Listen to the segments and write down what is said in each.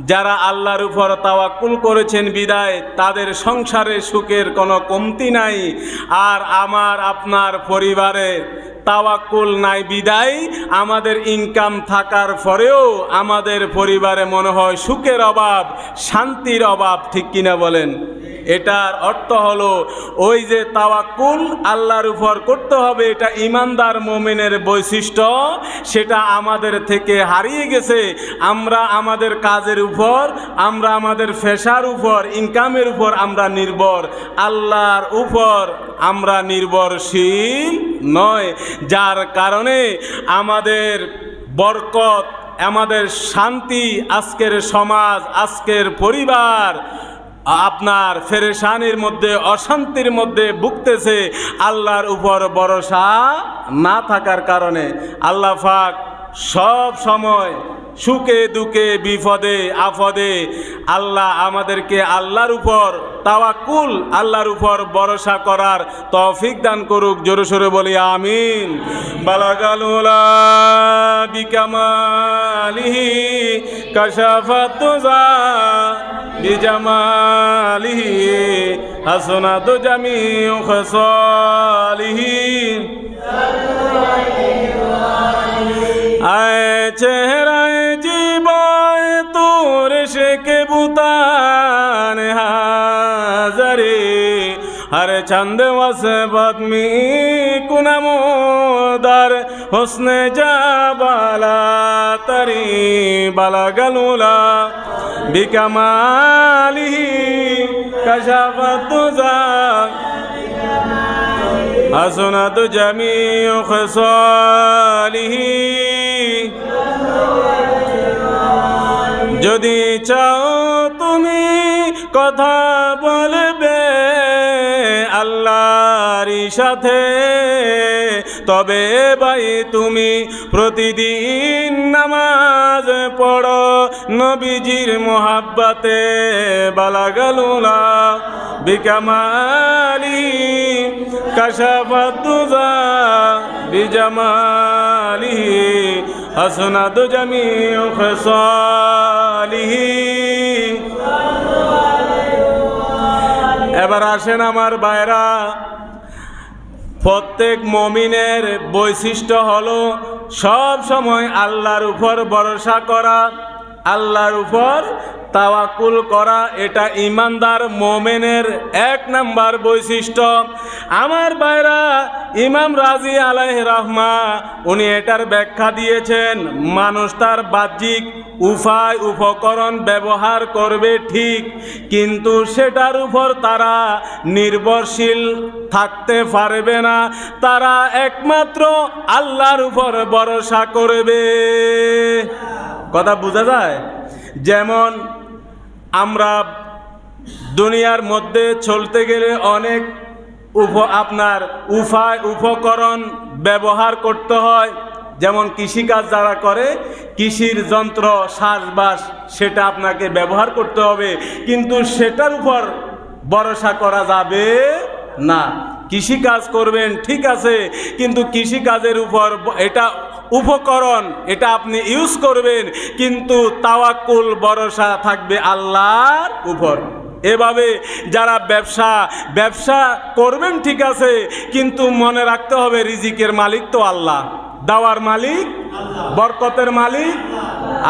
যারা আল্লাহর উপর তাওয়াকুল করেছেন বিদায়, তাদের সংসারে সুখের কোনো কমতি নাই। আর আমার, আপনার পরিবারের তাওয়াক্কুল নাই বিদায়, আমাদের ইনকাম থাকার পরেও আমাদের পরিবারে মনে হয় সুখের অভাব, শান্তির অভাব, ঠিক কিনা বলেন? এটার অর্থ হলো, ওই যে তাওয়াক্কুল আল্লাহর উপর করতে হবে, এটা ইমানদার মোমেনের বৈশিষ্ট্য, সেটা আমাদের থেকে হারিয়ে গেছে। আমরা আমাদের কাজের উপর, আমরা আমাদের ফেসার উপর, ইনকামের উপর আমরা নির্ভর। আল্লাহর উপর আমরা নির্ভরশীল নয়, যার কারণে আমাদের বরকত, আমাদের শান্তি, আজকের সমাজ, আজকের পরিবার আপনার ফেরেশানির মধ্যে অশান্তির মধ্যে ভুগতেছে আল্লাহর উপর ভরসা না থাকার কারণে। আল্লাহ পাক সব সময় সুখে, দুঃখে, বিপদে আফদে আল্লাহ আমাদেরকে আল্লাহর উপর তাওয়াকুল আল্লাহর উপর ভরসা করার তৌফিক দান করুক। জোরে সোরে বলি, আমিন। বিকামালিহি কাশাফাত বিজামালিহি হাসনাত জামিউ খসালিহি। আয় চেহারায় জীবায় তোর সে কে বুতান হাজারে। আর ছন্দ ওয়াসবত মি কুনামোদার, হোসনে জাবালা তরি বালা গলুলা। বিকামালিহি কশাফত তুজা حسنت جميع خصاله যদি চাও তুমি কথা বলবে আল্লাহর সাথে। তবে ভাই তুমি প্রতিদিন নামাজ পড়ো, নবীজির মোহাব্বাতে বালাগালুলা। বিকামালি কাশাফাতুজা বিজামালিহি হাসনাত জামিউ খসালিহি। এবার আসেন আমার বাইরা প্রত্যেক মমিনের বৈশিষ্ট্য হলো সব সময় আল্লাহর উপর ভরসা করা, আল্লাহর উপর তাওয়াকুল করা এটা ইমানদার মোমেনের এক নাম্বার বৈশিষ্ট্য। আমার বাইরা ইমাম রাজি আলাহ রহমা, উনি এটার ব্যাখ্যা দিয়েছেন, মানুষ তার বাহ্যিক উপায়, উপকরণ ব্যবহার করবে ঠিক, কিন্তু সেটার উপর তারা নির্ভরশীল থাকতে পারবে না। তারা একমাত্র আল্লাহর উপর ভরসা করবে। কথা বোঝা যায়? যেমন আমরা দুনিয়ার মধ্যে চলতে গেলে অনেক উপ আপনার উপায়, উপকরণ ব্যবহার করতে হয়। যেমন কৃষিকাজ যারা করে, কৃষির যন্ত্র, শ্বাসবাস, সেটা আপনাকে ব্যবহার করতে হবে। কিন্তু সেটার উপর ভরসা করা যাবে না। কৃষিকাজ করবেন, ঠিক আছে। কিন্তু কৃষিকাজের উপর এটা উপকরণ, এটা আপনি ইউজ করবেন, কিন্তু তাওয়াক্কুল, ভরসা থাকবে আল্লাহর উপর। এভাবে যারা ব্যবসা ব্যবসা করবেন ঠিক আছে, কিন্তু মনে রাখতে হবে রিজিকের মালিক তো আল্লাহ। দাওয়ার মালিক বরকতের মালিক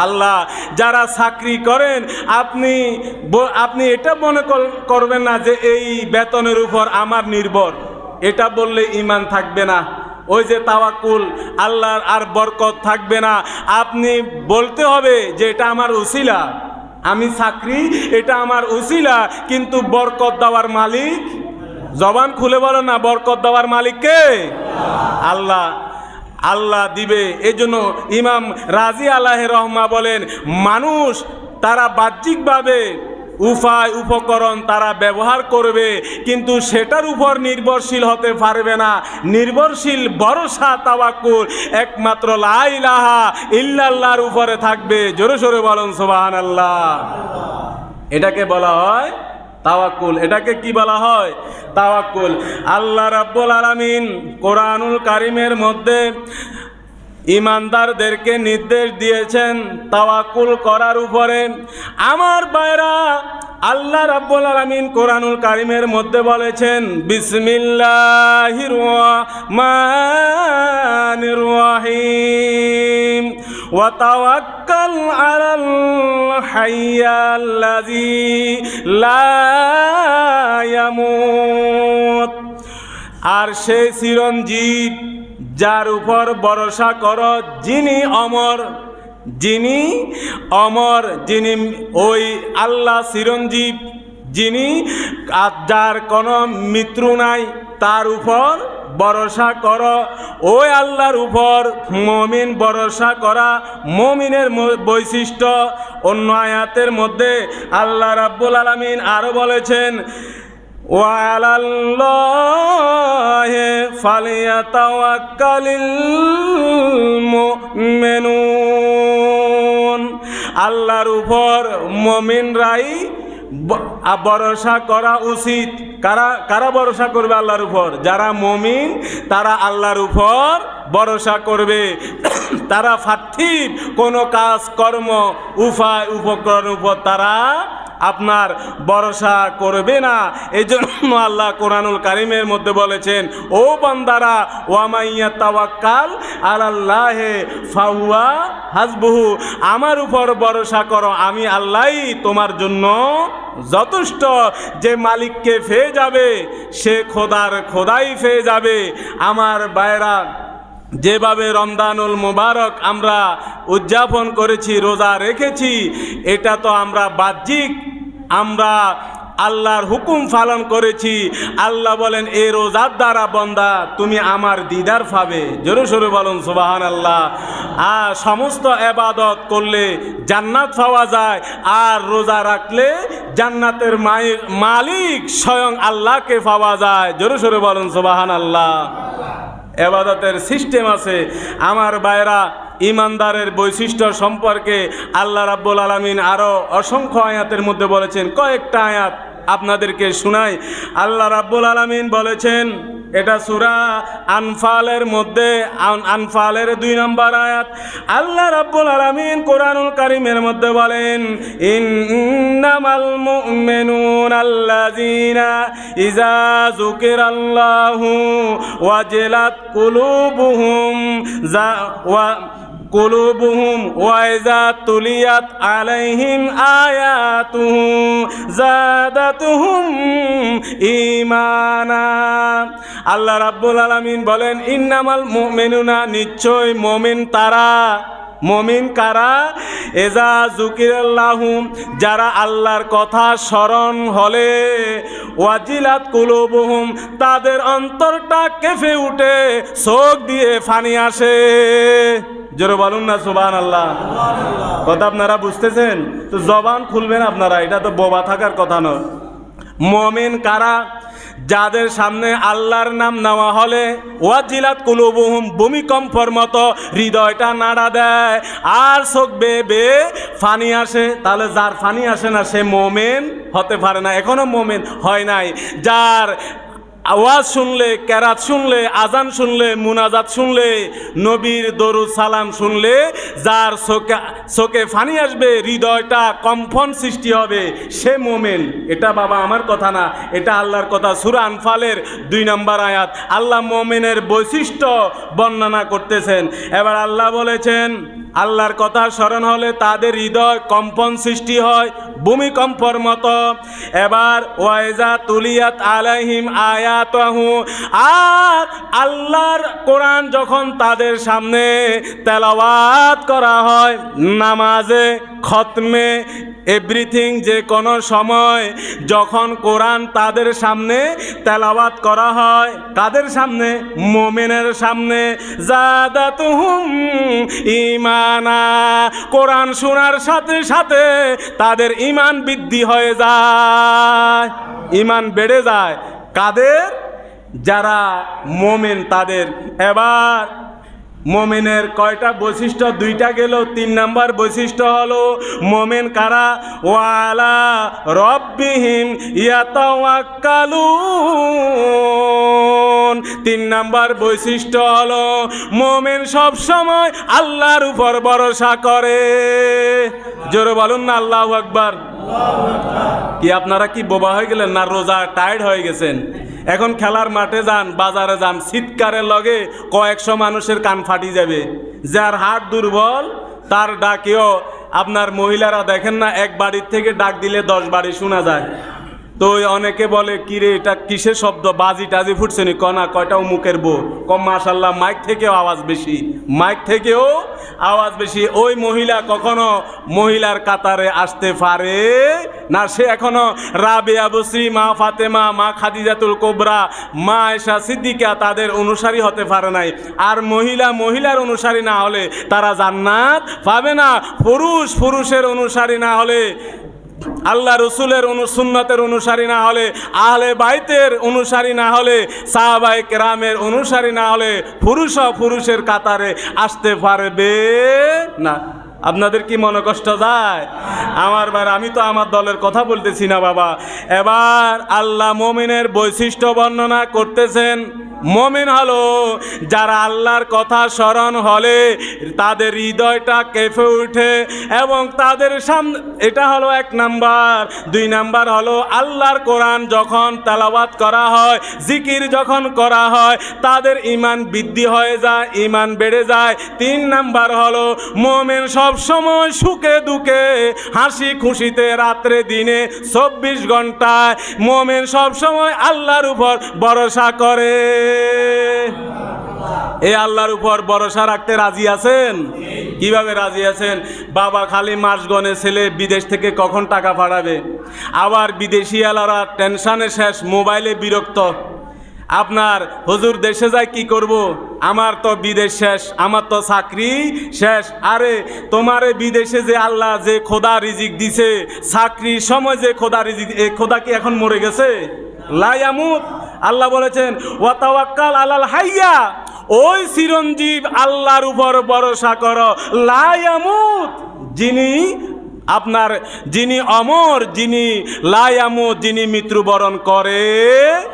আল্লাহ। যারা চাকরি করেন, আপনি আপনি এটা মনে করবেন না যে এই বেতনের উপর আমার নির্ভর। এটা বললে ইমান থাকবে না। ওই যে তাওয়াকুল আল্লাহর আর বরকত থাকবে না। আপনি বলতে হবে যে এটা আমার উসিলা। আমি চাকরি, এটা আমার উসিলা, কিন্তু বরকত দেওয়ার মালিক, জবান খুলে বলো না, বরকত দেওয়ার মালিক কে? আল্লাহ। আল্লাহ দিবে। এই জন্য ইমাম রাজি আল্লাহ রহমা বলেন, মানুষ তারা বাহ্যিকভাবে উপায় উপকরণ তারা ব্যবহার করবে, কিন্তু সেটার উপর নির্ভরশীল হতে পারবে না। নির্ভরশীল ভরসা, তাওয়াক্কুল, একমাত্র লাইলাহা ইল্লাল্লাহর উপরে থাকবে। জোরে সোরে বলুন সুবাহান আল্লাহ এটাকে বলা হয় তাওয়াক্কুল। এটাকে কি বলা হয়? তাওয়াক্কুল। আল্লাহ রাব্বুল আলামিন কোরআনুল কারিমের মধ্যে ইমানদারদেরকে নির্দেশ দিয়েছেন তাওয়াকুল করার উপরে। আমার বাইরা আল্লাহ রাব্বুল আলামিন কোরআনুল কারিমের মধ্যে বলেছেন, বিসমিল্লাহির রহমানির রহিম। ওয়া তাওয়াক্কাল আলাল হাইয়াল্লাযী লা ইয়ামুত। আর সেই চিরঞ্জীব যার উপর ভরসা কর, যিনি অমর যিনি অমর, যিনি ওই আল্লাহ চিরঞ্জীব, যিনি যার কোনো মৃত্যু নাই, তার উপর ভরসা কর। ওই আল্লাহর উপর মমিন ভরসা করা মমিনের বৈশিষ্ট্য। অন্য আয়াতের মধ্যে আল্লাহ রাব্বুল আলামিন আরও বলেছেন وعلى الله فليتوكل المؤمنون আল্লাহর উপর মমিনরাই ব- আ- ভরসা করা উচিত কারা কারা ভরসা করবে আল্লাহর উপর যারা মমিন তারা আল্লাহর উপর ভরসা করবে তারা ফার্থিব কোনো কাজ কর্ম উপায় উপকরণ উপর তারা আপনার ভরসা করবে না। এই জন্য আল্লাহ কোরআনুল কারিমের মধ্যে বলেছেন, ও বান্দারা ওয়ামাইয়া তাওয়াক্কাল আলাল্লাহে ফাহুয়া হাসবুহু। আমার উপর ভরসা করো, আমি আল্লাহই তোমার জন্য যথেষ্ট। যে মালিককে ফেয়ে যাবে, সে খোদার খোদাই ফেয়ে যাবে। আমার বায়রা যেভাবে রমদানুল মুবারক আমরা উদযাপন করেছি, রোজা রেখেছি, এটা তো আমরা বাহ্যিক আমরা আল্লাহর হুকুম পালন করেছি। আল্লাহ বলেন, এ রোজার দ্বারা বন্দা, তুমি আমার দিদার পাবে। জোরে সরে বলুন সুবাহান আল্লাহ আর সমস্ত এবাদত করলে জান্নাত পাওয়া যায়, আর রোজা রাখলে জান্নাতের মায়ের মালিক স্বয়ং আল্লাহকে পাওয়া যায়। জোরে সরে বলুন সুবাহান আল্লাহ এবাদতের সিস্টেম আছে। আমার বাইরা ইমানদারের বৈশিষ্ট্য সম্পর্কে আল্লাহ রাব্বুল আলমিন আরও অসংখ্য আয়াতের মধ্যে বলেছেন। কয়েকটা আয়াত আপনাদেরকে শোনাই। আল্লাহ রাব্বুল আলমিন বলেছেন, এটা সুরা আনফালের মধ্যে আনফালের দুই নম্বর আয়াত। আল্লাহ রাব্বুল আলামিন কোরআনুল কারিমের মধ্যে বলেন, ইন্নামাল মুমিনুন আল্লাযীনা ইযা যুকিরাল্লাহু ওয়াজিলাত কুলুবুহুম যা কুলুবুহুম তুলিয়াত আলাইহিম আল্লাহ রাবুল আলামিন বলেন ইন্নামাল মুমিনুনা নিশ্চয় মোমেন তারা। মমিন কারা? এজা জুকিরাল্লাহুম যারা আল্লাহর কথা স্মরণ হলে, ওয়াজিলাত কুলুবুহুম, তাদের অন্তরটা কেঁপে উঠে চোখ দিয়ে ফানি আসে। জোরে বলুন না সুবান আল্লাহ কথা আপনারা বুঝতেছেন? তো জবান খুলবেন আপনারা, এটা তো বোবা থাকার কথা নয়। মমিন কারা? যাদের সামনে আল্লাহর নাম নেওয়া হলে, ওয়াজিলাত কুলুবুহুম, ভূমিকম্পর মতো হৃদয়টা নাড়া দেয়। আর চোখ বেয়ে ফানি আসে, তাহলে যার ফানি আসে না, সে মোমেন হতে পারে না। এখনও মোমেন হয় নাই। যার আওয়াজ শুনলে ক্যারাত শুনলে, আজান শুনলে, মুনাজাত শুনলে, নবীর দরুদ সালাম শুনলে, যার চোখে চোখে ফানি আসবে, হৃদয়টা কম্পন সৃষ্টি হবে, সে মোমেন। এটা বাবা আমার কথা না, এটা আল্লাহর কথা। সুরা আনফালের দুই নম্বর আয়াত, আল্লাহ মোমেনের বৈশিষ্ট্য বর্ণনা করতেছেন। এবার আল্লাহ বলেছেন আল্লাহর কথা স্মরণ হলে তাদের হৃদয় কম্পন সৃষ্টি হয়, ভূমিকম্পর মতো। এবার ওয়াইজা তুলিয়াত আলাইহিম আয়াতাহু। আর আল্লাহর কোরআন যখন তাদের সামনে তেলাওয়াত করা হয়, নামাজে, খতমে এভরিথিং যে কোনো সময় যখন কোরআন তাদের সামনে তেলাওয়াত করা হয় কাদের সামনে, মোমেনের সামনে জাদাতুহুম ইমানা কোরআন শোনার সাথে সাথে তাদের ইমান বৃদ্ধি হয়ে যায় ইমান বেড়ে যায়। কাদের? যারা মোমেন তাদের। এবার মোমেনের কয়টা বৈশিষ্ট্য? দুইটা গেল, তিন নাম্বার বৈশিষ্ট্য হলো, মোমেন কারা? ওয়ালা রব্বিহিম ইয়াতাওয়াক্কালুন। মোমেনুন তিন নাম্বার বৈশিষ্ট্য হলো, মোমেন সব সময় আল্লাহর উপর ভরসা করে। জোরে বলুন না, আল্লাহ আকবার। কি আপনারা কি বোবা হয়ে গেলেন না রোজা টায়ার্ড হয়ে গেছেন? এখন খেলার মাঠে যান, বাজারে যান শীতকারের লগে কয়েকশো মানুষের কান ফাটি যাবে। যার হাট দুর্বল, তার ডাকেও। আপনার মহিলারা দেখেন না, এক বাড়ির থেকে ডাক দিলে দশ বাড়ি শোনা যায়। তো অনেকে বলে, কিরে, এটা কিসের শব্দ? বাজি টাজি ফুটছে নি কনা, কয়টা মুখের বউ? কম মাশাল্লাহ মাইক থেকেও আওয়াজ বেশি, মাইক থেকেও আওয়াজ বেশি। ওই মহিলা কখনো মহিলার কাতারে আসতে পারে না। সে এখনও রাবেয়া বসরি মা ফাতেমা, মা খাদিজাতুল কোবরা, মা এশা সিদ্দিকা তাদের অনুসারী হতে পারে নাই। আর মহিলা মহিলার অনুসারী না হলে তারা জান্নাত পাবে না। পুরুষ পুরুষের অনুসারী না হলে আল্লাহ রসুলের অনুসুন্নতের অনুসারী না হলে, আহলে বাইতের অনুসারী না হলে সাহাবাই কেরামের অনুসারী না হলে, পুরুষ পুরুষের কাতারে আসতে পারবে না। আপনাদের কি মনে কষ্ট যায়? আমার বার আমি তো আমার দলের কথা বলতেছি না বাবা। এবার আল্লাহ মমিনের বৈশিষ্ট্য বর্ণনা করতেছেন। মমিন হলো, যারা আল্লাহর কথা স্মরণ হলে তাদের হৃদয়টা কেঁপে উঠে এবং তাদের সামনে, এটা হলো এক নাম্বার। দুই নাম্বার হলো আল্লাহর কোরআন যখন তেলাওয়াত করা হয়, জিকির যখন করা হয়, তাদের ইমান বৃদ্ধি হয়ে যায় ইমান বেড়ে যায়। তিন নাম্বার হলো মোমেন সবসময় সুখে দুঃখে, হাসি খুশিতে রাত্রে দিনে চব্বিশ ঘন্টায় মোমেন সবসময় আল্লাহর উপর ভরসা করে। এই আল্লাহর উপর ভরসা রাখতে রাজি আছেন? কীভাবে রাজি আছেন? বাবা খালি মাস গনে ছেলে বিদেশ থেকে কখন টাকা পাঠাবে? আবার বিদেশি আলারা টেনশনে শেষ, মোবাইলে বিরক্ত। আপনার হুজুর দেশে যায় কি করব? আমার তো বিদেশ শেষ, আমার তো চাকরি শেষ। আরে, তোমারে বিদেশে যে আল্লাহ যে খোদা রিজিক দিছে, চাকরির সময় যে খোদা রিজিক, এ খোদা কি এখন মরে গেছে? লায়ামুত আল্লাহ বলেছেন ওয়াতাওয়াক্কাল আলাল হাইয়া ওই চিরঞ্জীব আল্লাহর উপর ভরসা করো লায়ামুত যিনি আপনার যিনি অমর, যিনি লায়ামু, যিনি মৃত্যুবরণ করে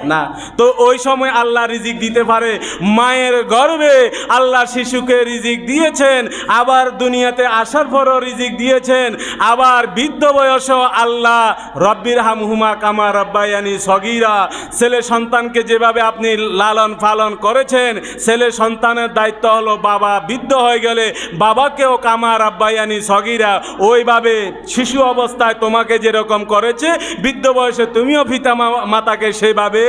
না। তো ওই সময় আল্লাহ রিজিক দিতে পারে। মায়ের গর্ভে আল্লাহ শিশুকে রিজিক দিয়েছেন, আবার দুনিয়াতে আসার পরও রিজিক দিয়েছেন, আবার বৃদ্ধ বয়স আল্লাহ রব্বির হামহুমা কামা রব্বায়ানি সগিরা। ছেলে সন্তানকে যেভাবে আপনি লালন পালন করেছেন, ছেলে সন্তানের দায়িত্ব হলো বাবা বৃদ্ধ হয়ে গেলে বাবাকেও কামা রাব্বায়ানি সগিরা। ওইভাবে শিশু অবস্থায় তোমাকে যেরকম করেছে, বৃদ্ধ বয়সে তুমিও পিতা মাতাকে সেভাবে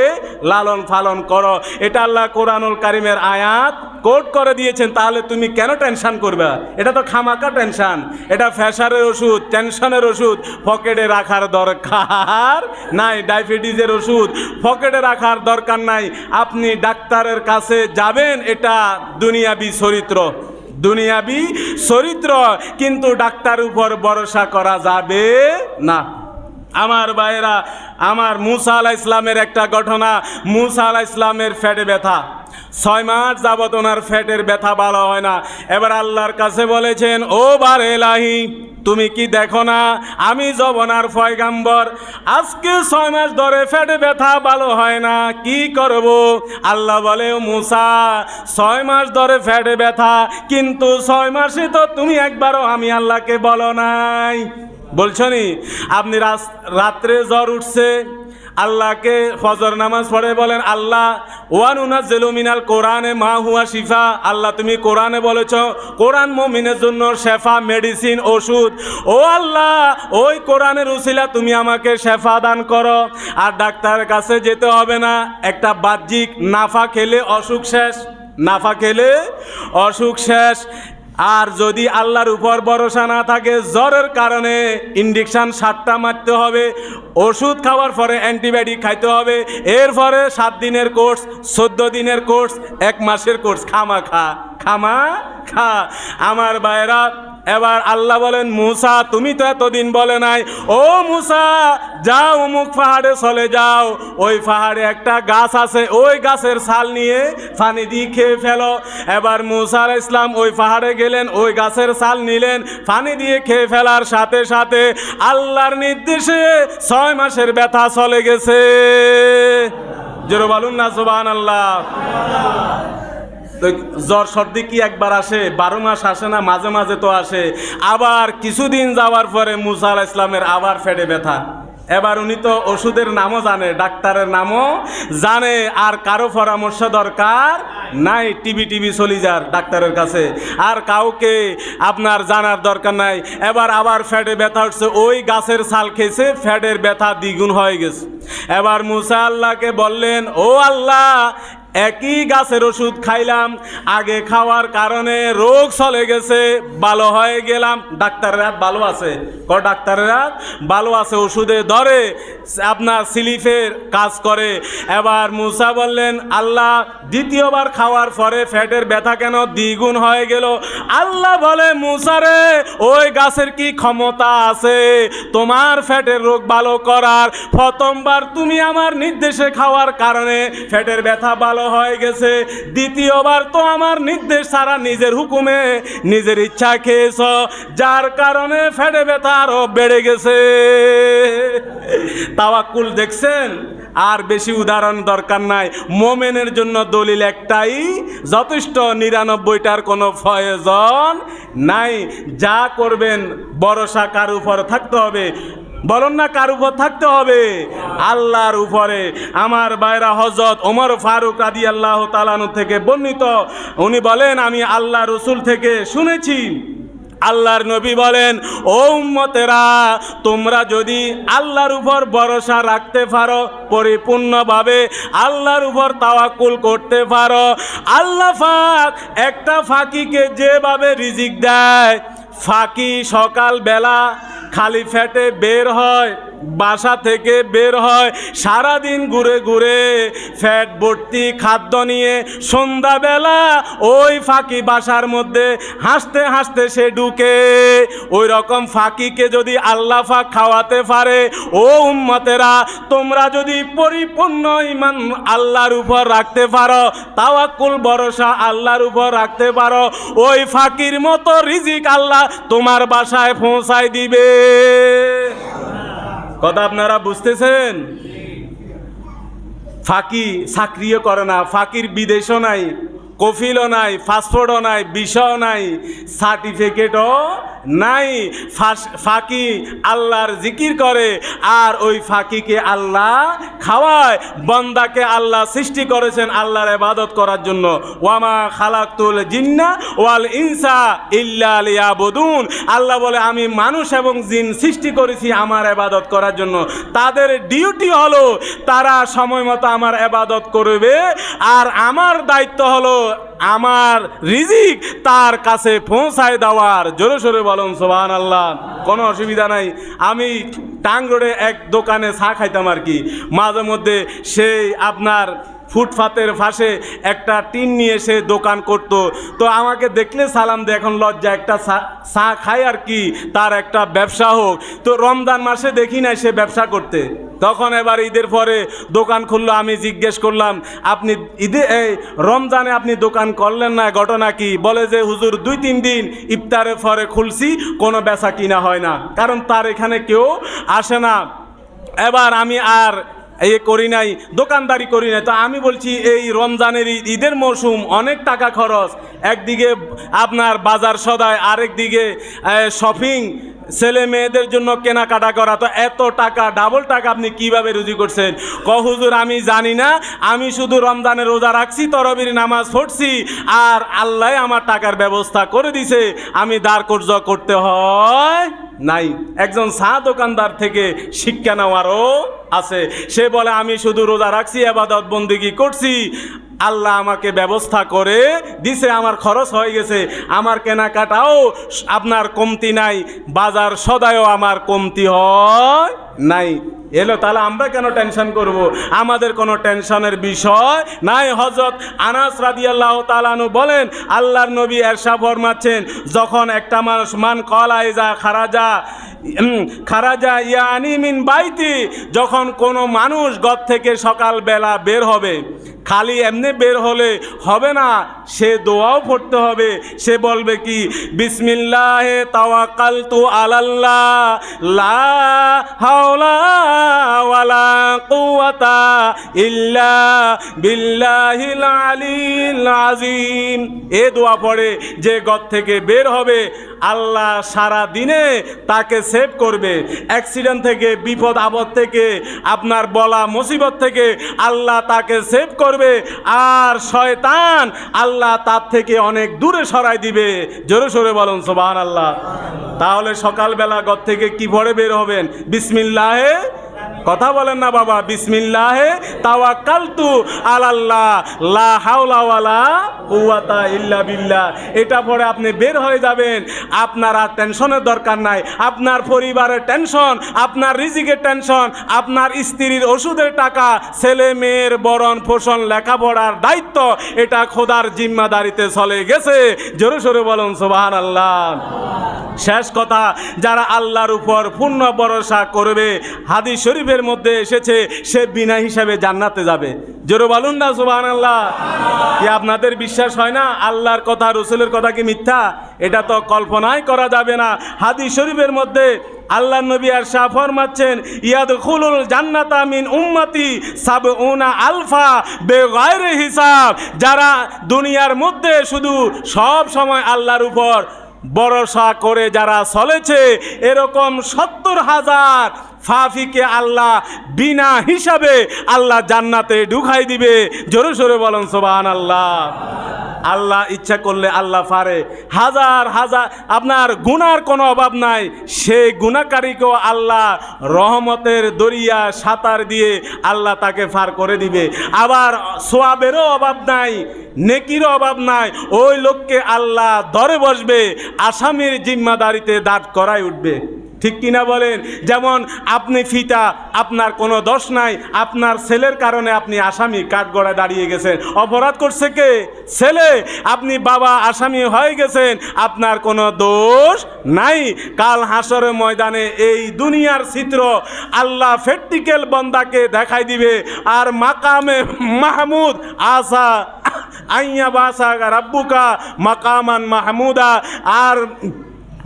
লালন পালন করো। এটা আল্লাহ কোরআনুল কারিমের আয়াত কোট করে দিয়েছেন, তাহলে তুমি কেন টেনশন করবে? এটা তো খামাকা টেনশন। এটা ফ্যাশারের ওষুধ, টেনশনের ওষুধ, পকেটে রাখার দরকার নাই, ডায়াবেটিসের ওষুধ, পকেটে রাখার দরকার নাই। আপনি ডাক্তারের কাছে যাবেন, এটা দুনিয়াবি চরিত্র। দুনিয়াবি চরিত্র কিন্তু ডাক্তার উপর ভরসা করা যাবে না। আমার ভাইয়েরা, আমার মুসা আলাহ ইসলামের একটা ঘটনা। মুসা আলাহ ইসলামের ফ্যাটে ব্যথা। ছয় মাস যাবত ওনার ফ্যাটের ব্যথা ভালো হয় না। এবার আল্লাহর কাছে বলেছেন, ও বার এলাহি, তুমি কি দেখো না? আমি জবনার ফয়গাম্বর আজকে ছয় মাস ধরে ফ্যাটে ব্যথা ভালো হয় না। কি করব? আল্লাহ বলে, "ও মুসা, ছয় মাস ধরে ফ্যাটে ব্যথা, কিন্তু ছয় মাসে তো তুমি একবারও আমি আল্লাহকে বলো নাই। বলছো নি? আপনি রাত্রে জ্বর উঠছে, আল্লাহকে ফজর নামাজ পড়ে বলেন, আল্লাহ ওয়ান উনা জেলুমিনাল কোরআনে মা হুয়া শিফা। আল্লাহ, তুমি কোরআনে বলেছ, কোরআন মমিনের জন্য শেফা, মেডিসিন, ওষুধ। ও আল্লাহ, ওই কোরআনের উসিলা তুমি আমাকে শেফা দান করো, আর ডাক্তারের কাছে যেতে হবে না। একটা বাহ্যিক নাফা খেলে অসুখ শেষ, নাফা খেলে অসুখ শেষ। আর যদি আল্লাহর উপর ভরসা না থাকে, জ্বরের কারণে ইঞ্জেকশান সাতটা মারতে হবে, ওষুধ খাওয়ার পরে অ্যান্টিবায়োটিক খাইতে হবে, এরপরে সাত দিনের কোর্স চোদ্দ দিনের কোর্স এক মাসের কোর্স খামা খা খামা খা। আমার ভাইয়েরা এবার আল্লাহ বলেন, মুসা, তুমি তো এতদিন বলে নাই। ও মুসা, যাও অমুক পাহাড়ে চলে যাও। ওই পাহাড়ে একটা গাছ আছে, ওই গাছের ছাল নিয়ে পানি দিয়ে খেয়ে ফেলো। এবার মুসা ইসলাম ওই পাহাড়ে গেলেন, ওই গাছের ছাল নিলেন, পানি দিয়ে খেয়ে ফেলার সাথে সাথে আল্লাহর নির্দেশে ছয় মাসের ব্যথা চলে গেছে। জোরে বলুন না সুবান আল্লাহ জ্বর সর্দি কি একবার আসে? বারো মাস আসে না, মাঝে মাঝে তো আসে। আবার কিছুদিন যাওয়ার পরে মুসা ইসলামের আবার ফেটে ব্যথা। এবার উনি তো ওষুধের নামও জানে, ডাক্তারের নামও জানে, আর কারও পরামর্শ দরকার নাই, টিভি টিভি চলি যার ডাক্তারের কাছে। আর কাউকে আপনার জানার দরকার নাই। এবার আবার ফ্যাটে ব্যথা উঠছে ওই গাছের ছাল খেয়েছে ফ্যাটের ব্যথা দ্বিগুণ হয়ে গেছে। এবার মুসা আল্লাহকে বললেন, ও আল্লাহ একই গাছের ওষুধ খাইলাম। আগে খাওয়ার কারণে রোগ চলে গেছে, ভালো হয়ে গেলাম। ডাক্তারের ভালো আছে? ক ডাক্তারের? ভালো আছে, ওষুধে ধরে, আপনার স্লিফের কাজ করে। এবার মুসা বললেন, আল্লাহ, দ্বিতীয়বার খাওয়ার পরে ফ্যাটের ব্যথা কেন দ্বিগুণ হয়ে গেল? আল্লাহ বলে মুসারে ওই গাছের কি ক্ষমতা আছে? তোমার ফ্যাটের রোগ ভালো করার প্রথমবার তুমি আমার নির্দেশে খাওয়ার কারণে ফ্যাটের ব্যথা ভালো হয়ে গেছে, দ্বিতীয়বার তো আমার নির্দেশ ছাড়া নিজের হুকুমে নিজের ইচ্ছা খেয়েছ, যার কারণে ফ্যাটে ব্যথা আরও বেড়ে গেছে। তাওয়াক্কুল দেখছেন? আর বেশি উদাহরণ দরকার নাই। মোমেনের জন্য দলিল একটাই, যথেষ্ট নিরানব্বইটার কোনো প্রয়োজন নাই। যা করবেন, ভরসা কার উপর থাকতে হবে? বলুন না, কার উপর থাকতে হবে? আল্লাহর উপরে। আমার বাইরা হজরত ওমর ফারুক আদি আল্লাহ তালানু থেকে বর্ণিত। উনি বলেন, আমি আল্লাহ রসুল থেকে শুনেছি। আল্লাহর নবী বলেন, ও তোমরা যদি আল্লাহর উপর ভরসা রাখতে পারো, পরিপূর্ণভাবে আল্লাহর উপর তাওয়াক্কুল করতে পারো, আল্লাহ ফাঁক একটা ফাঁকিকে যেভাবে রিজিক দেয়, ফাঁকি সকালবেলা খালি ফ্যাটে বের হয়। বাসা থেকে বের হয়, সারাদিন ঘুরে ঘুরে ফ্যাট ভর্তি খাদ্য নিয়ে সন্ধ্যাবেলা ওই ফাঁকি বাসার মধ্যে হাসতে হাসতে সে ঢুকে। ওই রকম ফাঁকিকে যদি আল্লাহ ফাঁক খাওয়াতে পারে, ও উম্মতেরা, তোমরা যদি পরিপূর্ণ ইমান আল্লাহর উপর রাখতে পারো, তাওয়াক্কুল ভরসা আল্লাহর উপর রাখতে পারো, ওই ফাঁকির মতো রিজিক আল্লাহ তোমার বাসায় পৌঁছায় দিবে। কথা আপনারা বুঝতেছেন? ফাঁকি চাকরিও করে না ফাঁকির বিদেশও নাই। কফিলও নাই, পাসপোর্টও নাই বিষও নাই, সার্টিফিকেটও নাই। ফাঁকি আল্লাহর জিকির করে আর ওই ফাঁকিকে আল্লাহ খাওয়ায়। বন্দাকে আল্লাহ সৃষ্টি করেছেন আল্লাহর এবাদত করার জন্য। ওয়ামা খালাকুল জিন্না ওয়াল ইনসা ইল্লা লিয়াবুদুন। আল্লাহ বলে, আমি মানুষ এবং জিন সৃষ্টি করেছি আমার এবাদত করার জন্য। তাদের ডিউটি হলো, তারা সময় মতো আমার এবাদত করবে। আর আমার দায়িত্ব হলো আমার রিজিক তার কাছে পৌঁছায় দেওয়ার। জোরে সোরে বলুন সোহান আল্লাহ কোনো অসুবিধা নাই। আমি টাং রোডে এক দোকানে চা খাইতাম আর কি। মাঝে মধ্যে সেই আপনার ফুটপাতের পাশে একটা টিন নিয়ে সে দোকান করত। তো আমাকে দেখলে সালাম দে এখন লজ্জা, একটা চা- খাই আর কি, তার একটা ব্যবসা হোক। তো রমজান মাসে দেখি না সে ব্যবসা করতে। তখন এবার ঈদের পরে দোকান খুললো, আমি জিজ্ঞেস করলাম, আপনি ঈদে, এই রমজানে আপনি দোকান করলেন না? ঘটনা কি? বলে যে, হুজুর, দুই তিন দিন ইফতারের পরে খুলছি, কোনো বেচা কিনা হয় না। কারণ তার এখানে কেউ আসে না। এবার আমি আর এ করি নাই, দোকানদারি করি নাই। তো আমি বলছি, এই রমজানের ঈদ- ঈদের মরশুম অনেক টাকা খরচ। একদিকে আপনার বাজার সদায়, আরেকদিকে শপিং ছেলে মেয়েদের জন্য কেনাকাটা করা, তো এত টাকা ডাবল টাকা আপনি কীভাবে রুজি করছেন? ক হুজুর, আমি জানি না, আমি শুধু রমজানের রোজা রাখছি, তরবির নামাজ পড়ছি, আর আল্লাহ আমার টাকার ব্যবস্থা করে দিছে। আমি দাঁড় কর্য করতে হয় নাই। একজন চা দোকানদার থেকে শিক্ষা নেওয়ারও আছে। সে বলে, আমি শুধু রোজা রাখছি আবাদত বন্দিগি করছি? আল্লাহ আমাকে ব্যবস্থা করে দিছে, আমার খরচ হয়ে গেছে, আমার কেনাকাটাও আপনার কমতি নাই, বাজার সদায়ও আমার কমতি হয়। নাই। এলো তাহলে আমরা কেন টেনশন করব? আমাদের কোনো টেনশনের বিষয় নাই। হজরত আনাস রাদিয়াল্লাহ তালানু বলেন আল্লাহর নবী এরশা ফরমাচ্ছেন যখন একটা মানুষ মান কলাইজা খারাজা উম, খারাজা ইয়ানি মিন বাইতি যখন কোনো মানুষ ঘর থেকে সকালবেলা বের হবে খালি এমনি বের হলে হবে না সে দোয়াও পড়তে হবে। সে বলবে কি, বিসমিল্লাহ তাওয়াক্কালতু আলাল্লাহ, লা হাওলা ওয়ালা কুওয়াতা ইল্লা বিল্লাহিল আলিল আজিম এ দোয়া পড়ে যে গদ থেকে বের হবে, আল্লাহ সারা দিনে তাকে সেভ করবে। অ্যাক্সিডেন্ট থেকে, বিপদ আপদ থেকে, আপনার বলা মুসিবত থেকে আল্লাহ তাকে সেভ করবে। আর শয়তান আল্লাহ তার থেকে অনেক দূরে সরাই দিবে। জোরে সরে বলুন সোবাহান আল্লাহ তাহলে সকালবেলা ঘর থেকে কি ভরে বের হবেন? বিসমিল্লাহে কথা বলেন না বাবা, বিসমিল্লাহে তাওয়াক্কালতু আলাল্লাহ, লা হাওলা ওয়ালা ইল্লা বিল্লাহ। এটা পরে আপনি বের হয়ে যাবেন, আপনার আর টেনশনের দরকার নাই, আপনার পরিবারের টেনশন, আপনার রিজিকের টেনশন, আপনার স্ত্রীর ওষুধের টাকা, ছেলে মেয়ের বরণ পোষণ, লেখাপড়ার দায়িত্ব, এটা খোদার জিম্মাদারিতে চলে গেছে। জোরে সোরে বলুন সোবাহান আল্লাহ শেষ কথা, যারা আল্লাহর উপর পূর্ণ ভরসা করবে, হাদিস শরীফের মধ্যে এসেছে, সে বিনা হিসাবে জান্নাতে যাবে। জোরে বলুন না সুবাহ আল্লাহ কি আপনাদের বিশ্বাস হয় না? আল্লাহর কথা, রসুলের কথা কি মিথ্যা? এটা তো কল্পনাই করা যাবে না। হাদিস শরীফের মধ্যে আল্লাহ নবী আর শাহ ফরমাচ্ছেন ইয়াদ খুলুল জান্নাতা মিন উম্মতি সাব উনা আলফা বেগায়রে হিসাব। যারা দুনিয়ার মধ্যে শুধু সব সময় আল্লাহর উপর ভরসা করে যারা চলেছে, এরকম সত্তর হাজার ফাফিকে আল্লাহ বিনা হিসাবে আল্লাহ জান্নাতে ঢুকাই দিবে। জোরে সোরে বলেন সোবাহান আল্লাহ আল্লাহ ইচ্ছা করলে আল্লাহ পারে। হাজার হাজার, আপনার গুনার কোনো অভাব নাই। সেই গুণাকারীকেও আল্লাহ রহমতের দরিয়া সাঁতার দিয়ে আল্লাহ তাকে ফার করে দিবে। আবার সোয়াবেরও অভাব নাই, নেকিরও অভাব নাই। ওই লোককে আল্লাহ ধরে বসবে, আসামির জিম্মাদারিতে দাঁড় করাই উঠবে। ঠিক কিনা বলেন? যেমন আপনি ফিতা, আপনার কোনো দোষ নাই, আপনার ছেলের কারণে আপনি আসামি কাঠগড়ায় দাঁড়িয়ে গেছেন। অপরাধ করছে কে? ছেলে। আপনি বাবা আসামি হয়ে গেছেন, আপনার কোনো দোষ নাই। কাল হাসরের ময়দানে এই দুনিয়ার চিত্র আল্লাহ ফেট্টিকেল বন্দাকে দেখাই দিবে। আর মাকামে মাহমুদ আসা আইয়া বাসা রাব্বুকা, মাকামান মাহমুদা। আর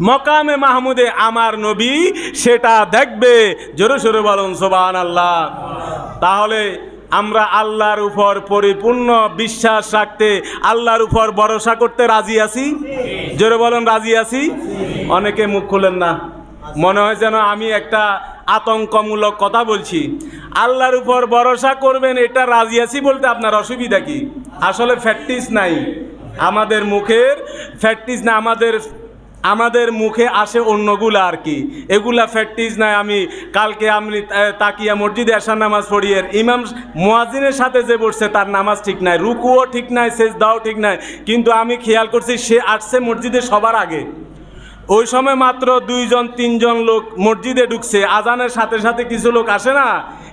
মকামে মাহমুদে আমার নবী, সেটা দেখবে। জোরে সোরে বলুন সোবান আল্লাহ তাহলে আমরা আল্লাহর উপর পরিপূর্ণ বিশ্বাস রাখতে, আল্লাহর উপর ভরসা করতে রাজি আছি? জোরে বলুন, রাজি আছি? অনেকে মুখ খুলেন না। মনে হয় যেন আমি একটা আতঙ্কমূলক কথা বলছি। আল্লাহর উপর ভরসা করবেন, এটা রাজি আছি বলতে আপনার অসুবিধা কি? আসলে ফ্যাক্টিস নাই। আমাদের মুখের ফ্যাক্টিস না, আমাদের আমাদের মুখে আসে অন্যগুলা আর কি। এগুলা ফ্যাক্টিস নাই, আমি কালকে আমি তাকিয়া মসজিদে আসার নামাজ পড়িয়ে ইমাম মোয়াজিনের সাথে যে বসছে, তার নামাজ ঠিক নাই, রুকুও ঠিক নাই শেষ দাও ঠিক নাই। কিন্তু আমি খেয়াল করছি, সে আসছে মসজিদে সবার আগে। ওই সময় মাত্র দুইজন, তিনজন লোক মসজিদে ঢুকছে। আজানের সাথে সাথে কিছু লোক আসে না।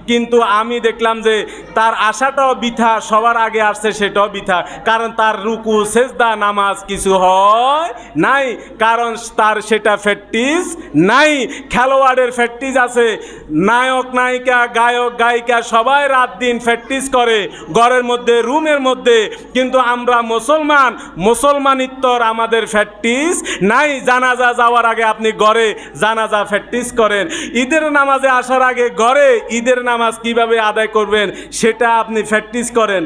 কিন্তু আমি দেখলাম যে তার আশাটাও বিথা, সবার আগে আসছে সেটাও বিথা। কারণ তার রুকু, সেজদা, নামাজ কিছু হয় নাই। কারণ তার সেটা ফ্যাক্টিস নাই। খেলোয়াড়ের ফ্যাক্টিস আছে। নায়ক, নায়িকা, গায়ক, গায়িকা সবাই রাত দিন প্র্যাকটিস করে, ঘরের মধ্যে, রুমের মধ্যে। কিন্তু আমরা মুসলমান, মুসলমানিত্বর আমাদের প্র্যাকটিস নাই। জানাজা যাওয়ার আগে আপনি ঘরে জানাজা প্র্যাকটিস করেন। ঈদের নামাজে আসার আগে ঘরে ঈদের নামাজ কীভাবে আদায় করবেন, সেটা আপনি প্র্যাকটিস করেন।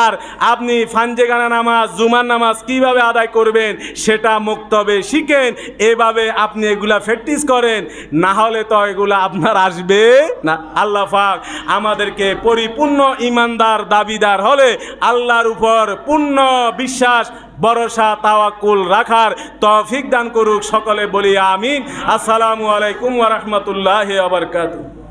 আর আপনি ফানজেগানা নামাজ, জুমার নামাজ কীভাবে আদায় করবেন, সেটা মুক্তবে শিখেন। এভাবে আপনি এগুলা প্র্যাকটিস করেন, না হলে তো এগুলা আপনার আসবে না। আল্লাহ পাক আমাদেরকে পরিপূর্ণ ইমানদার, দাবিদার হলে আল্লাহর উপর পূর্ণ বিশ্বাস, ভরসা, তাওয়াক্কুল রাখার তৌফিক দান করুক সকলে বলি আমিন। আসসালামু আলাইকুম ওয়া রাহমাতুল্লাহি ওয়া বারাকাতুহু।